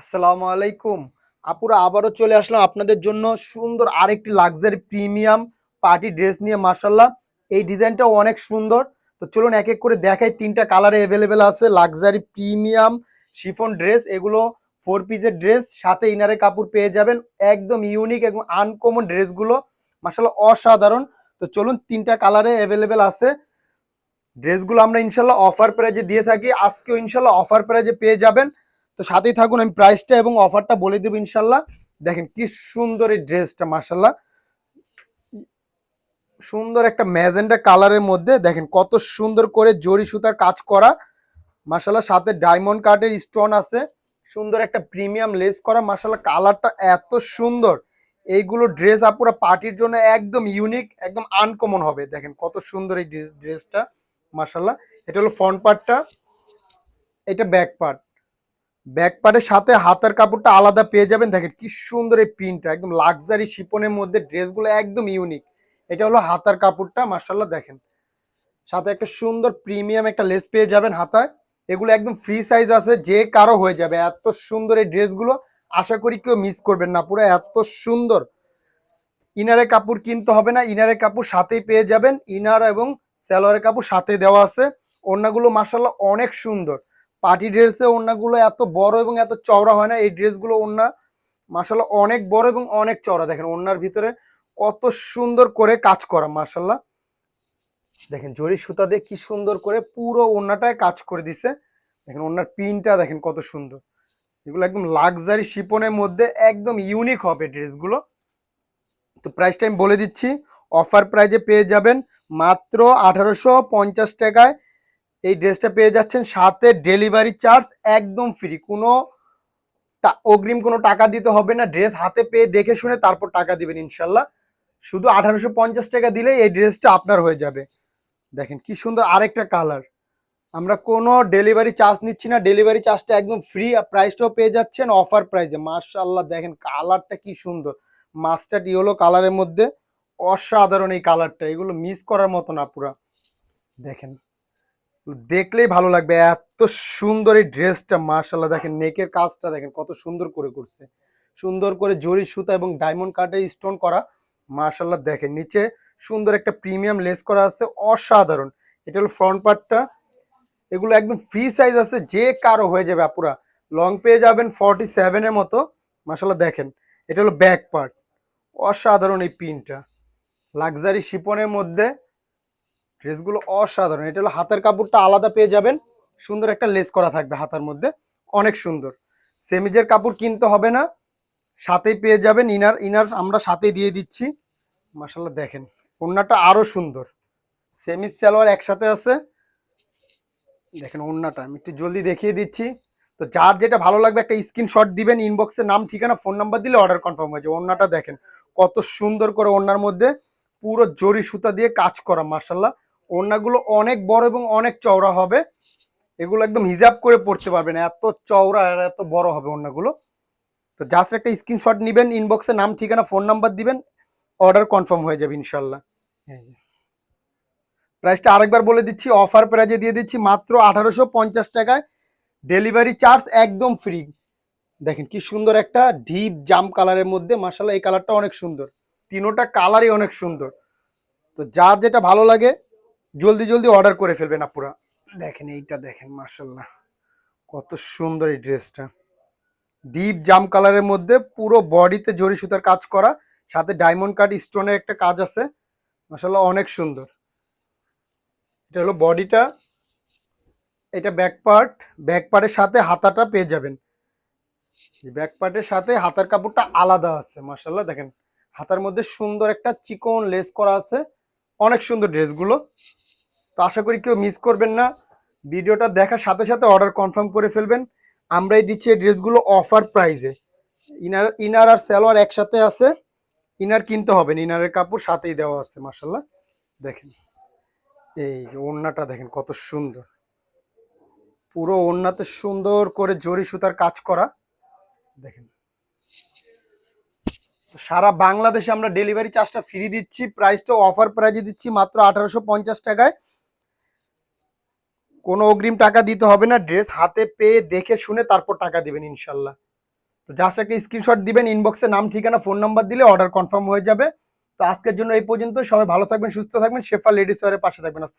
আসসালামু আলাইকুম। আপুরা, আবারও চলে আসলাম আপনাদের জন্য সুন্দর আরেকটি লাক্সারি প্রিমিয়াম পার্টি ড্রেস নিয়ে মার্শাল্লাহ এই ডিজাইনটাও অনেক সুন্দর। তো চলুন এক এক করে দেখাই, তিনটা কালারে অ্যাভেলেবেল আছে লাক্সারি প্রিমিয়াম শিফন ড্রেস এগুলো ফোর পিসের ড্রেস সাথে ইনারে কাপড় পেয়ে যাবেন। একদম ইউনিক এবং আনকমন ড্রেসগুলো মার্শাল্লাহ অসাধারণ। তো চলুন তিনটা কালারে অ্যাভেলেবেল আছে। ড্রেসগুলো আমরা ইনশাল্লাহ অফার প্রাইজে দিয়ে থাকি। আজকেও ইনশাল্লাহ অফার প্রাইজে পেয়ে যাবেন। তো সাথেই থাকুন, আমি প্রাইসটা এবং অফারটা বলে দেবো ইনশাল্লাহ। দেখেন কি সুন্দর এই ড্রেসটা মার্শাল্লাহ সুন্দর একটা ম্যাজেন্ডা কালারের মধ্যে, দেখেন কত সুন্দর করে জরি সুতার কাজ করা। মার্শাল্লাহ সাথে ডায়মন্ড কাটের স্টোন আছে। সুন্দর একটা প্রিমিয়াম লেস করা। মার্শাল্লাহ কালারটা এত সুন্দর। এইগুলো ড্রেস আপুরা পার্টির জন্য একদম ইউনিক একদম আনকমন হবে। দেখেন কত সুন্দর এই ড্রেসটা মার্শাল্লাহ এটা হলো ফ্রন্ট পার্টটা এটা ব্যাক পার্ট ব্যাক পার্টের সাথে হাতের কাপড়টা আলাদা পেয়ে যাবেন। দেখেন কি সুন্দর এই প্রিন্টটা। একদম লাক্সারি শিপনের মধ্যে ড্রেসগুলো একদম ইউনিক এটা হলো হাতার কাপড়টা মার্শাল্লাহ দেখেন। সাথে একটা সুন্দর প্রিমিয়াম একটা লেস পেয়ে যাবেন হাতায়। এগুলো একদম ফ্রি সাইজ আছে, যে কারও হয়ে যাবে। এত সুন্দর এই ড্রেসগুলো আশা করি কেউ মিস করবেন না। পুরো এত সুন্দর। ইনারের কাপড় কিনতে হবে না। ইনারের কাপড় সাথেই পেয়ে যাবেন। ইনার এবং সালোয়ারের কাপড় সাথে দেওয়া আছে। অন্যগুলো মার্শাল্লাহ অনেক সুন্দর। পার্টি ড্রেসে ওড়নাগুলো এত বড় এবং এত চওড়া হয় না, এই ড্রেসগুলো ওড়না মার্শাল্লাহ অনেক বড় এবং অনেক চওড়া। দেখেন ওড়নার ভিতরে কত সুন্দর করে কাজ করা মার্শাল্লাহ দেখেন জরি সুতা দিয়ে কি সুন্দর করে পুরো ওড়নাটায় কাজ করে দিছে। দেখেন ওড়নার পিনটা দেখেন কত সুন্দর। এগুলো একদম লাক্সারি শিপনের মধ্যে একদম ইউনিক হবে ড্রেসগুলো। তো প্রাইসটা আমি বলে দিচ্ছি অফার প্রাইজে পেয়ে যাবেন মাত্র আঠারোশো পঞ্চাশ টাকায় এই ড্রেসটা পেয়ে যাচ্ছেন সাথে ডেলিভারি চার্জ একদম ফ্রি। কোনো অগ্রিম কোনো টাকা দিতে হবে না। ড্রেস হাতে পেয়ে দেখে শুনে তারপর টাকা দিবেন ইনশাল্লাহ। শুধু আঠারোশো পঞ্চাশ টাকা দিলে এই ড্রেসটা আপনার হয়ে যাবে। দেখেন কি সুন্দর আরেকটা কালার। আমরা কোনো ডেলিভারি চার্জ নিচ্ছি না। ডেলিভারি চার্জটা একদম ফ্রি। প্রাইসটাও পেয়ে যাচ্ছেন অফার প্রাইসে। মার্শাল্লাহ দেখেন কালারটা কি সুন্দর। মাস্টার্ড ইয়েলো কালারের মধ্যে অসাধারণ এই কালারটা। এগুলো মিস করার মতো না পুরা। দেখেন দেখলেই ভালো লাগবে। এত সুন্দর এই ড্রেসটা মার্শাল্লাহ দেখেন নেকের কাজটা দেখেন, কত সুন্দর করে করছে। সুন্দর করে জরি সুতা এবং ডায়মন্ড কাটে স্টোন করা মার্শাল্লাহ দেখেন, নিচে সুন্দর একটা প্রিমিয়াম লেস করা আছে, অসাধারণ। এটা হলো ফ্রন্ট পার্টটা এগুলো একদম ফ্রি সাইজ আছে, যে কারও হয়ে যাবে আপুরা। লং পেয়ে যাবেন ফর্টি সেভেনের মতো মার্শাল্লাহ দেখেন। এটা হলো ব্যাক পার্ট অসাধারণ এই পিনটা লাক্সারি শিপনের মধ্যে ড্রেসগুলো অসাধারণ। এটা হলো হাতের কাপড়টা আলাদা পেয়ে যাবেন। সুন্দর একটা লেস করা থাকবে হাতার মধ্যে। অনেক সুন্দর। সেমিজের কাপড় কিনতে হবে না। সাথেই পেয়ে যাবেন ইনার। ইনার আমরা সাথেই দিয়ে দিচ্ছি। মাসাল্লাহ দেখেন। ওড়নাটা আরও সুন্দর। সেমিজ, সালোয়ার একসাথে আছে। দেখেন ওড়নাটা। আমি একটু জলদি দেখিয়ে দিচ্ছি। তো যার যেটা ভালো লাগবে একটা স্ক্রিনশট দিবেন। ইনবক্সে নাম, ঠিকানা, ফোন নাম্বার দিলে অর্ডার কনফার্ম হয়ে যাবে। ওড়নাটা দেখেন। কত সুন্দর করে ওড়নার মধ্যে পুরো জরি সুতা দিয়ে কাজ করা মার্শাল্লাহ ওড়নাগুলো অনেক বড় এবং অনেক চওড়া হবে। এগুলো একদম হিজাব করে পড়তে পারবেন এত চওড়া আর এত বড় হবে ওড়নাগুলো। তো জাস্ট একটা স্ক্রিনশট নেবেন ইনবক্সে নাম ঠিকানা ফোন নাম্বার দিবেন অর্ডার কনফার্ম হয়ে যাবে ইনশাল্লাহ প্রাইসটা আরেকবার বলে দিচ্ছি অফার প্রাইজে দিয়ে দিচ্ছি মাত্র আঠারোশো পঞ্চাশ টাকায় ডেলিভারি চার্জ একদম ফ্রি দেখেন কি সুন্দর একটা ডিপ জাম কালারের মধ্যে মাসাল্লাহ এই কালারটা অনেক সুন্দর। তিনোটা কালারই অনেক সুন্দর। তো যার যেটা ভালো লাগে জলদি জলদি অর্ডার করে ফেলবেন আপুরা। দেখেন এইটা দেখেন মার্শাল্লাহ কত সুন্দর এই ড্রেসটা। ডিপ জাম কালারের মধ্যে পুরো বডিতে জরি সুতার কাজ করা সাথে ডায়মন্ড কাট স্টোনের একটা কাজ আছে। মার্শাল্লাহ অনেক সুন্দর। এটা হলো বডিটা এটা ব্যাক পার্ট ব্যাক পার্টের সাথে হাতাটা পেয়ে যাবেন। ব্যাক পার্টের সাথে হাতার কাপড়টা আলাদা আছে মার্শাল্লাহ দেখেন। হাতার মধ্যে সুন্দর একটা চিকন লেস করা আছে। অনেক সুন্দর ড্রেসগুলো তো আশা করি কেউ মিস করবেন না। ভিডিওটা দেখার সাথে সাথে অর্ডার কনফার্ম করে ফেলবেন। আমরাই দিচ্ছি এই ড্রেসগুলো অফার প্রাইজে ইনার ইনার আর সালোয়ার একসাথে আছে। ইনার কিনতে হবে, ইনারের কাপড় সাথেই দেওয়া আছে মার্শাল্লাহ দেখেন, এই যে ওড়নাটা দেখেন কত সুন্দর। পুরো ওড়নাতে সুন্দর করে জরি সুতার কাজ করা। দেখেন, সারা বাংলাদেশে আমরা ডেলিভারি চার্জটা ফ্রি দিচ্ছি। প্রাইসটা অফার প্রাইজে দিচ্ছি মাত্র আঠারোশো পঞ্চাশ টাকায়। কোনো অগ্রিম টাকা দিতে হবে না ড্রেস হাতে পেয়ে দেখে শুনে তারপর টাকা দিবেন ইনশাল্লাহ। তো জাস্ট একটা স্ক্রিনশট দিবেন ইনবক্সে নাম, ঠিকানা ফোন নাম্বার দিলে অর্ডার কনফার্ম হয়ে যাবে। তো আজকের জন্য এই পর্যন্ত সবাই ভালো থাকবেন, সুস্থ থাকবেন শেফা লেডিস ওয়ারের পাশে থাকবেন।